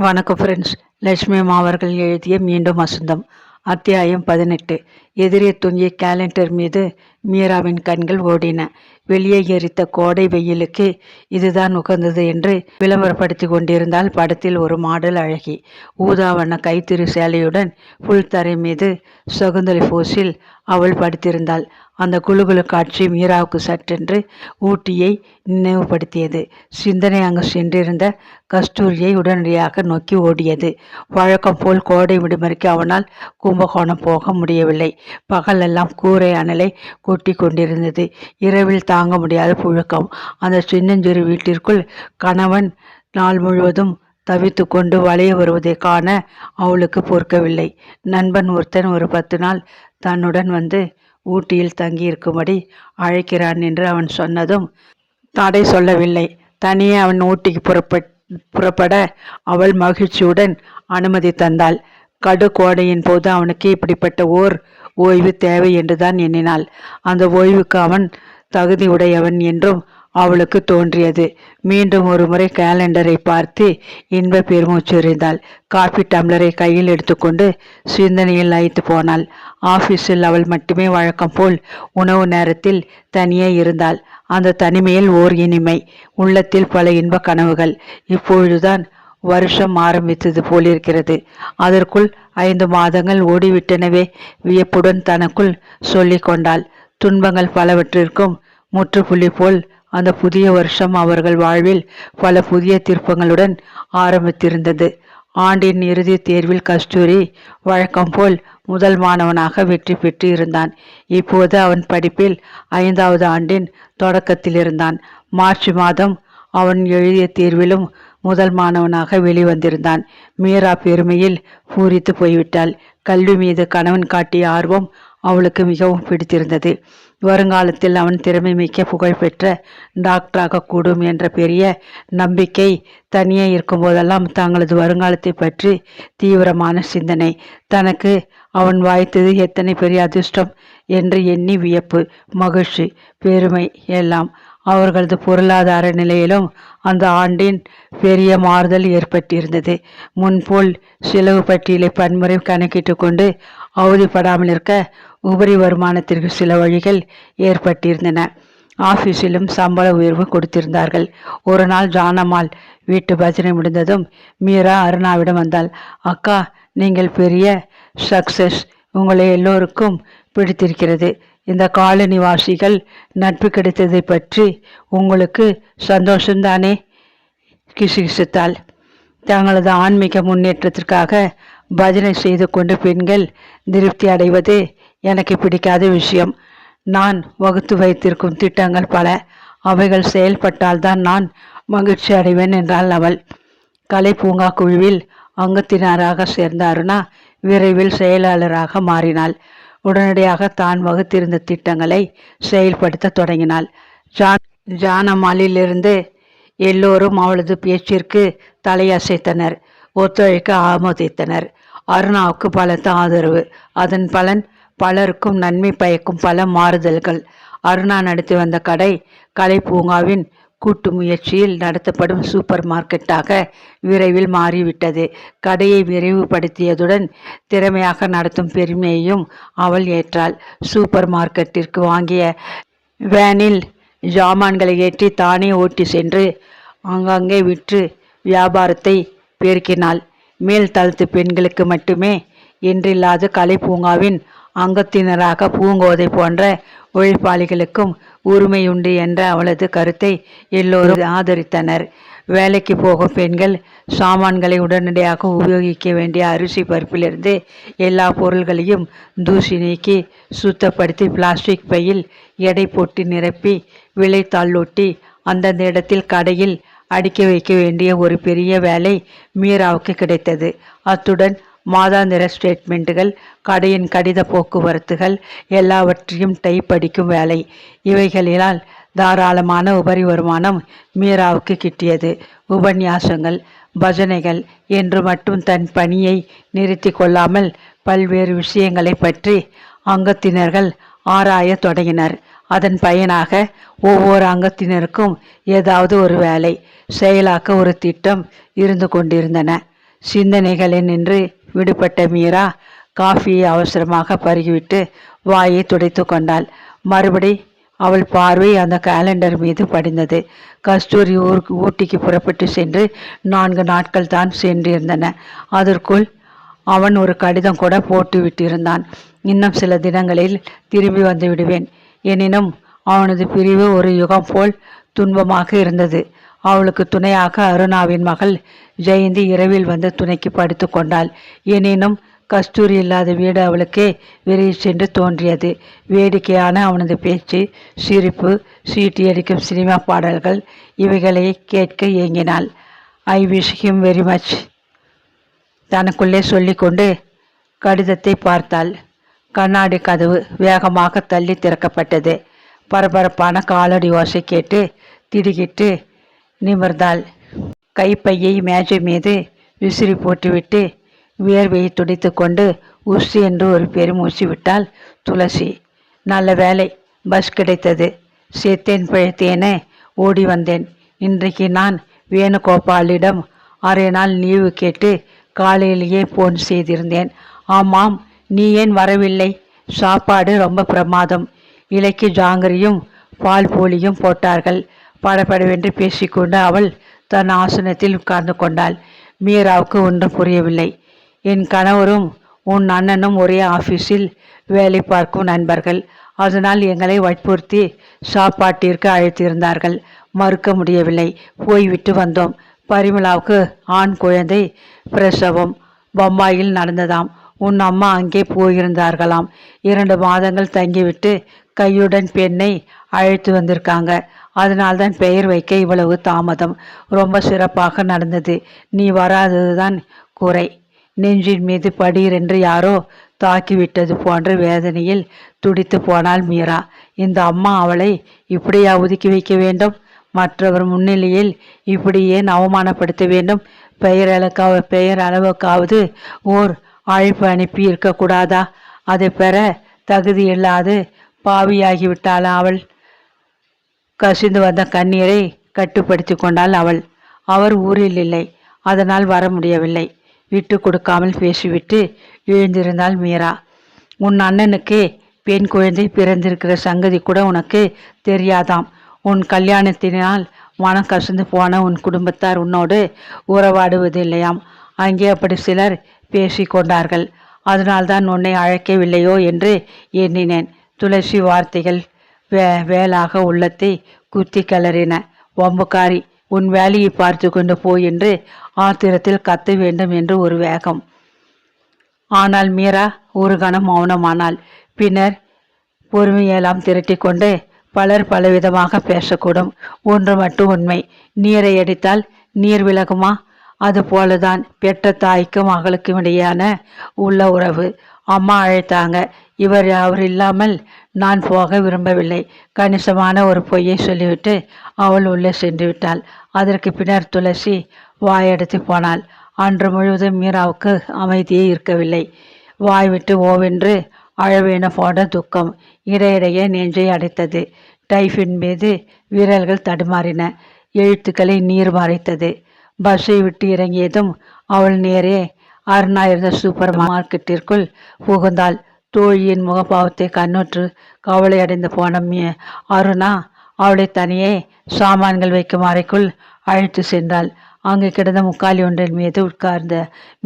வணக்கம் ஃப்ரெண்ட்ஸ் லட்சுமி அம்மா அவர்கள் எழுதிய மீண்டும் வசந்தம் அத்தியாயம் பதினெட்டு. எதிரே தொங்கிய கேலண்டர் மீது மீராவின் கண்கள் ஓடின. வெளியே எரித்த கோடை வெயிலுக்கு இதுதான் உகந்தது என்று விளம்பரப்படுத்தி கொண்டிருந்தால் படத்தில் ஒரு மாடல் அழகி. ஊதா வண்ண கைத்திரு சேலையுடன் புல்தரை மீது சகுந்தலி ஃபோஸில் அவள் படுத்திருந்தாள். அந்த குழுகுழு காட்சி மீராவுக்கு சற்றென்று ஊட்டியை நினைவுபடுத்தியது. சிந்தனை அங்கு சென்றிருந்த கஸ்தூரியை உடனடியாக நோக்கி ஓடியது. வழக்கம் போல் கோடை விடுமுறைக்கு அவனால் கும்பகோணம் போக முடியவில்லை. பகலெல்லாம் கூரை அனலை கொட்டி கொண்டிருந்தது இரவில் தாங்க முடியாத புழுக்கம். அந்த சின்னஞ்சிறு வீட்டிற்குள் கணவன் நாள் முழுவதும் தவித்து கொண்டு வளைய வருவதை காண அவளுக்கு பொறுக்கவில்லை. நண்பன் ஒருத்தன் ஒரு பத்து நாள் தன்னுடன் வந்து ஊட்டியில் தங்கியிருக்கும்படி அழைக்கிறான் என்று அவன் சொன்னதும் தடை சொல்லவில்லை. தனியே அவன் ஊட்டிக்கு புறப்பட் புறப்பட அவள் மகிழ்ச்சியுடன் அனுமதி தந்தாள். கடு கோடையின் போது அவனுக்கு இப்படிப்பட்ட ஓர் ஓய்வு தேவை என்றுதான் எண்ணினாள். அந்த ஓய்வுக்கு அவன் தகுதி உடையவன் என்றும் அவளுக்கு தோன்றியது. மீண்டும் ஒரு முறை கேலண்டரை பார்த்து இன்ப பெருமூச்செறிந்தாள் காஃபி டம்ளரை கையில் எடுத்துக்கொண்டு சிந்தனையில் லயித்து போனாள். ஆபீஸில் அவள் மட்டுமே வழக்கம் போல் உணவு நேரத்தில் தனியே இருந்தாள். அந்த தனிமையில் ஓர் இனிமை. உள்ளத்தில் பல இன்ப கனவுகள். இப்பொழுதுதான் வருஷம் ஆரம்பித்தது போலிருக்கிறது. அதற்குள் ஐந்து மாதங்கள் ஓடிவிட்டனவே. வியப்புடன் தனக்குள் சொல்லி கொண்டாள். துன்பங்கள் பலவற்றிற்கும் முற்றுப்புள்ளி போல் அந்த புதிய வருஷம் அவர்கள் வாழ்வில் பல புதிய திருப்பங்களுடன் ஆரம்பித்திருந்தது. ஆண்டின் இறுதி தேர்வில் கஸ்தூரி வழக்கம் போல் முதல் மாணவனாக வெற்றி பெற்று இருந்தான். இப்போது அவன் படிப்பில் ஐந்தாவது ஆண்டின் தொடக்கத்தில் இருந்தான் மார்ச் மாதம் அவன் எழுதிய தேர்விலும் முதல் மாணவனாக வெளிவந்திருந்தான். மீரா பெருமையில் பூரித்து போய்விட்டாள். கல்வி மீது கணவன் காட்டிய ஆர்வம் அவளுக்கு மிகவும் பிடித்திருந்தது. வருங்காலத்தில் அவன் திறமை மிக்க புகழ்பெற்ற டாக்டராக கூடும் என்ற பெரிய நம்பிக்கை தனியே இருக்கும்போதெல்லாம் தங்களது வருங்காலத்தை பற்றி தீவிரமான சிந்தனை. தனக்கு அவன் வாய்த்தது எத்தனை பெரிய அதிர்ஷ்டம் என்று எண்ணி வியப்பு மகிழ்ச்சி பெருமை எல்லாம் அவர்களது பொருளாதார நிலையிலும் அந்த ஆண்டின் பெரிய மாறுதல் ஏற்பட்டிருந்தது. முன்போல் செலவு பட்டியலை பன்முறை கணக்கிட்டு கொண்டு அவதிப்படாமல் இருக்க உபரி வருமானத்திற்கு சில வழிகள் ஏற்பட்டிருந்தன. ஆபீஸிலும் சம்பள உயர்வு கொடுத்திருந்தார்கள். ஒரு நாள் ஜானம்மாள் வீட்டு பஜனை முடிந்ததும் மீரா அருணாவிடம் வந்தாள். அக்கா நீங்கள் பெரிய சக்சஸ் உங்களை எல்லோருக்கும் பிடித்திருக்கிறது. இந்த கால நிவாசிகள் நட்பு கிடைத்ததை பற்றி உங்களுக்கு சந்தோஷம்தானே? கிசுகிசுத்தாள். தங்களது ஆன்மீக முன்னேற்றத்திற்காக பஜனை செய்து கொண்டு பெண்கள் திருப்தி அடைவது எனக்கு பிடிக்காத விஷயம். நான் வகுத்து வைத்திருக்கும் திட்டங்கள் பல. அவைகள் செயல்பட்டால்தான் நான் மகிழ்ச்சி அடைவேன் என்றாள் அவள். கலை பூங்கா குழுவில் அங்கத்தினராக சேர்ந்த அருணா விரைவில் செயலாளராக மாறினாள். உடனடியாக தான் வகுத்திருந்த திட்டங்களை செயல்படுத்த தொடங்கினாள். ஜான் ஜானமாலிலிருந்து எல்லோரும் அவளது பேச்சிற்கு தலையசைத்தனர் ஒத்துழைக்க ஆமோதித்தனர். அருணாவுக்கு பலத்த ஆதரவு. அதன் பலன் பலருக்கும் நன்மை பயக்கும் பல மாறுதல்கள். அருணா நடத்தி வந்த கடை கலை பூங்காவின் கூட்டு முயற்சியில் நடத்தப்படும் சூப்பர் மார்க்கெட்டாக விரைவில் மாறிவிட்டது. கடையை விரைவுபடுத்தியதுடன் திறமையாக நடத்தும் பெருமையையும் அவள் ஏற்றாள். சூப்பர் மார்க்கெட்டிற்கு வாங்கிய வேனில் ஜாமான்களை ஏற்றி தானே ஓட்டி சென்று அங்கங்கே விற்று வியாபாரத்தை பெருக்கினாள். மேல் தளத்து பெண்களுக்கு மட்டுமே என்றில்லாத கலை பூங்காவின் அங்கத்தினராக பூங்கோதை போன்ற உழைப்பாளிகளுக்கும் உரிமையுண்டு என்ற அவளது கருத்தை எல்லோரும் ஆதரித்தனர். வேலைக்கு போகும் பெண்கள் சாமான்களை உடனடியாக உபயோகிக்க வேண்டிய அரிசி பருப்பிலிருந்து எல்லா பொருள்களையும் தூசி நீக்கி சுத்தப்படுத்தி பிளாஸ்டிக் பையில் எடை போட்டு நிரப்பி விலை தாளொட்டி அந்தந்த இடத்தில் கடையில் அடுக்கி வைக்க வேண்டிய ஒரு பெரிய வேலை மீராவுக்கு கிடைத்தது. அத்துடன் மாதாந்திர ஸ்டேட்மெண்ட்டுகள் கடையின் கடித போக்குவரத்துகள் எல்லாவற்றையும் டைப் அடிக்கும் வேலை. இவைகளினால் தாராளமான உபரி வருமானம் மீராவுக்கு கிட்டியது. உபன்யாசங்கள் பஜனைகள் என்று மட்டும் தன் பணியை நிறுத்தி கொள்ளாமல் பல்வேறு விஷயங்களை பற்றி அங்கத்தினர்கள் ஆராய தொடங்கினர். அதன் பயனாக ஒவ்வொரு அங்கத்தினருக்கும் ஏதாவது ஒரு வேலை செயலாக்க ஒரு திட்டம் இருந்து கொண்டிருந்தன. சிந்தனைகளில் நின்று விடுபட்ட மீரா காஃபியை அவசரமாக பருகிவிட்டு வாயை துடைத்து கொண்டாள். மறுபடி அவள் பார்வை அந்த கேலண்டர் மீது படிந்தது. கஸ்தூரி ஊருக்கு ஊட்டிக்கு புறப்பட்டு சென்று நான்கு நாட்கள் தான் சென்றிருந்தன. அதற்குள் அவன் ஒரு கடிதம் கூட போட்டு விட்டிருந்தான். இன்னும் சில தினங்களில் திரும்பி வந்து விடுவேன். எனினும் அவனது பிரிவு ஒரு யுகம் போல் துன்பமாக இருந்தது. அவளுக்கு துணையாக அருணாவின் மகள் ஜெயந்தி இரவில் வந்து துணைக்கு படுத்து கொண்டாள். எனினும் கஸ்தூரி இல்லாத வீடு அவளுக்கே வெளியே சென்று தோன்றியது. வேடிக்கையான அவனது பேச்சு சிரிப்பு சீட்டி அடிக்கும் சினிமா பாடல்கள் இவைகளை கேட்க இயங்கினாள். I wish him very much தனக்குள்ளே சொல்லிக்கொண்டு கடிதத்தை பார்த்தாள். கண்ணாடி கதவு வேகமாக தள்ளி திறக்கப்பட்டது. பரபரப்பான காலடி ஓசை கேட்டு திடுக்கிட்டு நிமிர்ந்தாள். கைப்பையை மேஜை மீது விசிறி போட்டுவிட்டு வியர்வையை துடைத்து கொண்டு உஸ் என்று ஒரு பெருமூச்சு விட்டால் துளசி. நல்ல வேலை பஸ் கிடைத்தது. செத்தேன் பிழைத்தேனே ஓடி வந்தேன். இன்றைக்கு நான் வேணுகோபாலிடம் அரை நாள் லீவு கேட்டு காலையிலேயே போன் செய்திருந்தேன். ஆமாம் நீ ஏன் வரவில்லை? சாப்பாடு ரொம்ப பிரமாதம். இலைக்கு ஜாங்கரியும் பால் போலியும் போட்டார்கள். படபடவென்று பேசிக்கொண்டு அவள் தன் ஆசனத்தில் உட்கார்ந்து கொண்டாள். மீராவுக்கு ஒன்றும் புரியவில்லை. என் கணவரும் உன் அண்ணனும் ஒரே ஆஃபீஸில் வேலை பார்க்கும் நண்பர்கள். அதனால் எங்களை வற்புறுத்தி சாப்பாட்டிற்கு அழைத்திருந்தார்கள். மறுக்க முடியவில்லை. போய்விட்டு வந்தோம். பரிமளாவுக்கு ஆண் குழந்தை பிரசவம். பம்பாயில் நடந்ததாம். உன் அம்மா அங்கே போயிருந்தார்களாம். இரண்டு மாதங்கள் தங்கிவிட்டு கையுடன் பெண்ணை அழைத்து வந்திருக்காங்க. அதனால்தான் பெயர் வைக்க இவ்வளவு தாமதம். ரொம்ப சிறப்பாக நடந்தது. நீ வராததுதான் குறை. நெஞ்சின் மீது படீரென்று யாரோ தாக்கிவிட்டது போன்ற வேதனையில் துடித்து போனாள் மீரா. இந்த அம்மா அவளை இப்படியா ஒதுக்கி வைக்க வேண்டும்? மற்றவர் முன்னிலையில் இப்படி ஏன் அவமானப்படுத்த வேண்டும்? பெயர் அளக்காவ பெயர் அளவுக்காவது ஓர் அழைப்பு அனுப்பி இருக்கக்கூடாதா? அதை பெற தகுதி இல்லாது பாவியாகிவிட்டாளா அவள்? கசிந்து வந்த கண்ணீரை கட்டுப்படுத்தி கொண்டாள் அவள். அவர் ஊரில் இல்லை. அதனால் வர முடியவில்லை. விட்டு கொடுக்காமல் பேசிவிட்டு எழுந்திருந்தாள் மீரா. உன் அண்ணனுக்கு பெண் குழந்தை பிறந்திருக்கிற சங்கதி கூட உனக்கு தெரியாதாம். உன் கல்யாணத்தினால் மனம் கசந்து போன உன் குடும்பத்தார் உன்னோடு உறவாடுவது இல்லையாம் அங்கே அப்படி சிலர் பேசி கொண்டார்கள். அதனால்தான் உன்னை அழைக்கவில்லையோ? என்று எண்ணினேன். துளசி வார்த்தைகள் வே வேலாக உள்ளத்தை குத்தி கிளறின வம்புக்காரி உன் வேலையை பார்த்து கொண்டு போய் என்று ஆத்திரத்தில் கத்த வேண்டும் என்று ஒரு வேகம். ஆனால் மீரா ஒரு கணம் மௌனமானாள் பின்னர் பொறுமையெல்லாம் திரட்டி கொண்டு பலர் பலவிதமாக பேசக்கூடும். ஒன்று மட்டும் உண்மை. நீரை அடித்தால் நீர் விலகுமா? அது போலதான் பெற்ற தாய்க்கும் மகளுக்கும் இடையான உள்ள உறவு. அம்மா அழைத்தாங்க. இவர் அவர் இல்லாமல் நான் போக விரும்பவில்லை. கணிசமான ஒரு பொய்யை சொல்லிவிட்டு அவள் உள்ளே சென்று விட்டாள். அதற்கு பின்னர் துளசி வாயெடுத்து போனாள். அன்று முழுவதும் மீராவுக்கு அமைதியே இருக்கவில்லை. வாய் விட்டு ஓவென்று அழவேன போன்ற துக்கம். இடையிடையே நெஞ்சை அடைத்தது. டைஃபின் மீது வீரர்கள் தடுமாறின. எழுத்துக்களை நீர் மறைத்தது. பஸ்ஸை விட்டு இறங்கியதும் அவள் நேரே அருணா இருந்த சூப்பர் மார்க்கெட்டிற்குள் புகுந்தாள். தோழியின் முகபாவத்தை கண்ணுற்று கவலை அடைந்து போன அருணா அவளை தனியே சாமான்கள் வைக்கும் அறைக்குள் அழைத்து சென்றாள். அங்கு கிடந்த முக்காலி ஒன்றின் மீது உட்கார்ந்த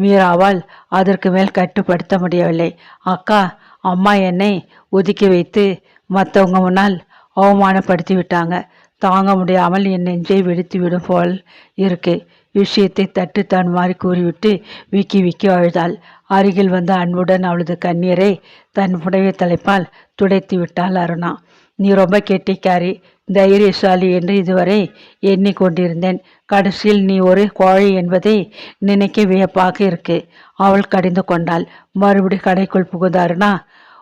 மீராவால் அதற்கு மேல் கட்டுப்படுத்த முடியவில்லை. அக்கா அம்மா என்னை ஒதுக்கி வைத்து மற்றவங்க முன்னால் அவமானப்படுத்தி விட்டாங்க. தாங்க முடியாமல் என் நெஞ்சை வெடித்து விடும் போல் இருக்கு. விஷயத்தை தட்டு தான் மாறி கூறிவிட்டு விக்கி விக்கி அழுதாள். அருகில் வந்த அன்புடன் அவளது கண்ணீரை தன் புடவை தலைப்பால் துடைத்து விட்டாள் அருணா. நீ ரொம்ப கெட்டிக்காரி தைரியசாலி என்று இதுவரை எண்ணிக்கொண்டிருந்தேன். கடைசியில் நீ ஒரு கோழை என்பதை நினைக்க வியப்பாக இருக்கு அவள் கடிந்து கொண்டாள். மறுபடி கடைக்குள் புகுந்தாருனா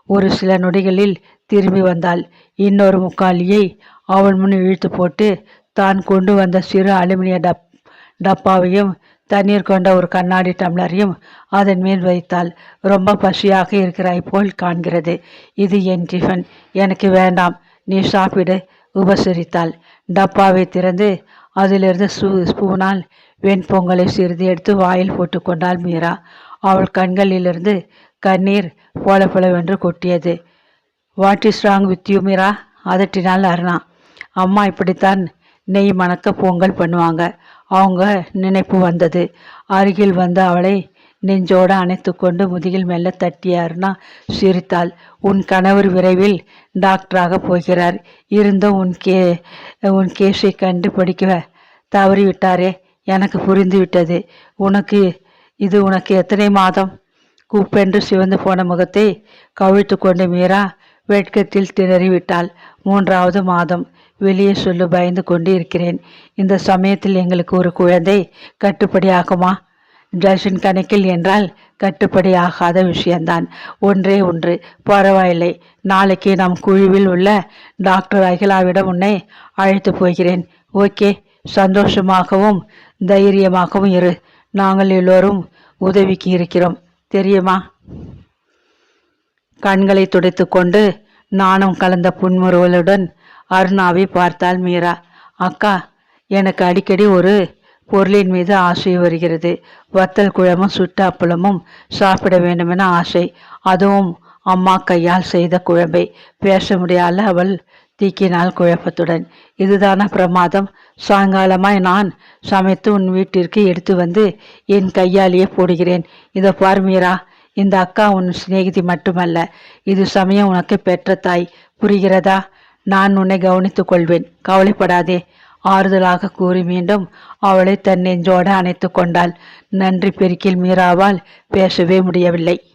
ஒரு சில நொடிகளில் திரும்பி வந்தாள். இன்னொரு முக்காலியை அவள் முன் இழுத்து போட்டு தான் கொண்டு வந்த சிறு அலுமினிய டப் டப்பாவையும் தண்ணீர் கொண்ட ஒரு கண்ணாடி டம்ளரையும் அதன் மேல் வைத்தாள். ரொம்ப பசியாக இருக்கிறாய் போல் காண்கிறது. இது என் டிஃபன். எனக்கு வேண்டாம். நீ சாப்பிடு. உபசரித்தாள். டப்பாவை திறந்து அதிலிருந்து சூ ஸ்பூனால் வெண்பொங்கலை சிறிது எடுத்து வாயில் போட்டுக்கொண்டாள் மீரா. அவள் கண்களிலிருந்து கண்ணீர் போல போலவென்று கொட்டியது. What is wrong with you Meera? அதட்டினால் Aruna. அம்மா இப்படித்தான் நெய் மணக்க பொங்கல் பண்ணுவாங்க. அவங்க நினைப்பு வந்தது. அருகில் வந்த அவளை நெஞ்சோடு அணைத்து கொண்டு முதுகில் மெல்ல தட்டிய அருணா சிரித்தாள். உன் கணவர் விரைவில் டாக்டராக போகிறார். இருந்தும் உன் கே உன் கேஸை கண்டுபிடிக்க தவறிவிட்டாரே. எனக்கு புரிந்துவிட்டது. உனக்கு இது உனக்கு எத்தனை மாதம் கூப்பென்று சிவந்து போன முகத்தை கவிழ்த்து கொண்டு மீரா வெட்கத்தில் திணறிவிட்டாள். மூன்றாவது மாதம். வெளியே சொல்லு பயந்து கொண்டு இருக்கிறேன் இந்த சமயத்தில் எங்களுக்கு ஒரு குழந்தை கட்டுப்படியாகுமா? டசன் கணக்கில் என்றால் கட்டுப்படி ஆகாத விஷயம்தான். ஒன்றே ஒன்று. பரவாயில்லை. நாளைக்கு நம் குழுவில் உள்ள டாக்டர் அகிலாவிடம் உன்னை அழைத்து போகிறேன். ஓகே. சந்தோஷமாகவும் தைரியமாகவும் இரு. நாங்கள் எல்லோரும் உதவிக்கு இருக்கிறோம். தெரியுமா? கண்களை துடைத்துக்கொண்டு நாணம் கலந்த புன்முறுவலுடன் அருணாவை பார்த்தாள் மீரா. அக்கா எனக்கு அடிக்கடி ஒரு பொருளின் மீது ஆசை வருகிறது. வத்தல் குழம்பும் சுட்டு அப்பளமும் சாப்பிட வேண்டுமென ஆசை. அதுவும் அம்மா கையால் செய்த குழம்பை. பேச முடியாத அவள் தீக்கினாள் குழப்பத்துடன். இதுதான பிரமாதம். சாயங்காலமாய் நான் சமைத்து உன் வீட்டிற்கு எடுத்து வந்து என் கையாலேயே போடுகிறேன். இதை பார் மீரா. இந்த அக்கா உன் சிநேகிதி மட்டுமல்ல இது சமயம் உனக்கு பெற்ற தாய். புரிகிறதா? நான் உன்னை கவனித்துக் கொள்வேன். கவலைப்படாதே ஆறுதலாக கூறி மீண்டும் அவளை தன் நெஞ்சோடு அணைத்து கொண்டாள். நன்றி பெருக்கில் மீராவால் பேசவே முடியவில்லை.